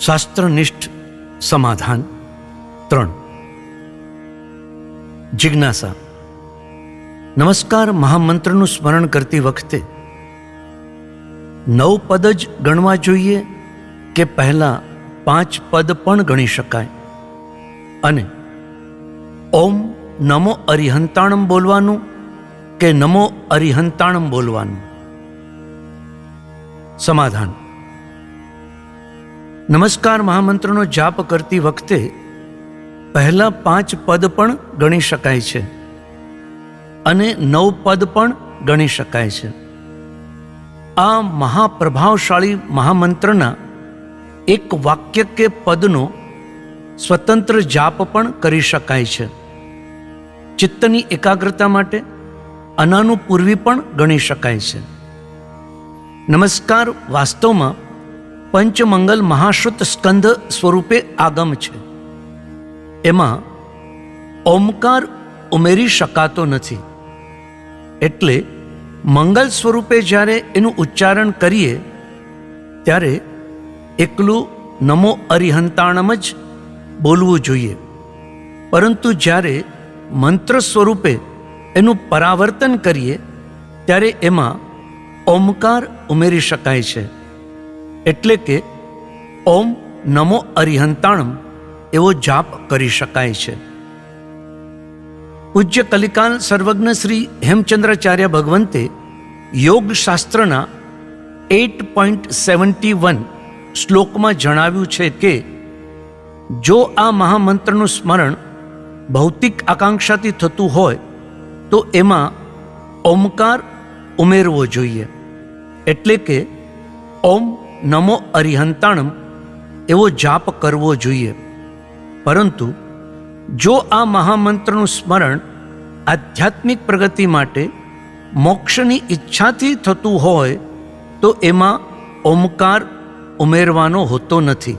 શાસ્ત્રનિષ્ઠ સમાધાન ત્રણ. જિજ્ઞાસા. નમસ્કાર મહામંત્રનું સ્મરણ કરતી વખતે નવ પદ જ ગણવા જોઈએ કે પહેલાં પાંચ પદ પણ ગણી શકાય? અને ઓમ નમો અરિહંતાણમ બોલવાનું કે નમો અરિહંતાણમ બોલવાનું? સમાધાન. નમસ્કાર મહામંત્રનો જાપ કરતી વખતે પહેલા પાંચ પદ પણ ગણી શકાય છે અને નવ પદ પણ ગણી શકાય છે. આ મહાપ્રભાવશાળી મહામંત્રના એક વાક્ય કે પદનો સ્વતંત્ર જાપ પણ કરી શકાય છે. ચિત્તની એકાગ્રતા માટે અનાનુપૂર્વી પણ ગણી શકાય છે. નમસ્કાર વાસ્તવમાં પંચમંગલ મહાશ્રુત સ્કંદ સ્વરૂપે આગમ છે. એમાં ઓમકાર ઉમેરી શકાતો નથી. એટલે મંગલ સ્વરૂપે જ્યારે એનું ઉચ્ચારણ કરીએ, ત્યારે એકલું નમો અરિહંતાણમ જ બોલવું જોઈએ. પરંતુ જ્યારે મંત્ર સ્વરૂપે એનું પરાવર્તન કરીએ, ત્યારે એમાં ઓમકાર ઉમેરી શકાય છે. એટલે કે ઓમ નમો અરિહંતાણમ એવો જાપ કરી શકાય છે. પૂજ્ય કલિકાલ સર્વજ્ઞ શ્રી હેમચંદ્રાચાર્ય ભગવંતે યોગશાસ્ત્રના એટ પોઈન્ટ સેવન્ટી વન શ્લોકમાં જણાવ્યું છે કે, જો આ મહામંત્રનું સ્મરણ ભૌતિક આકાંક્ષાથી થતું હોય, તો એમાં ઓમકાર ઉમેરવો જોઈએ. એટલે કે ઓમ નમો અરિહંતાણમ એવો જાપ કરવો જોઈએ. પરંતુ જો આ મહામંત્રનું સ્મરણ આધ્યાત્મિક પ્રગતિ માટે મોક્ષની ઈચ્છાથી થતું હોય, તો એમાં ઓમકાર ઉમેરવાનો હોતો નથી.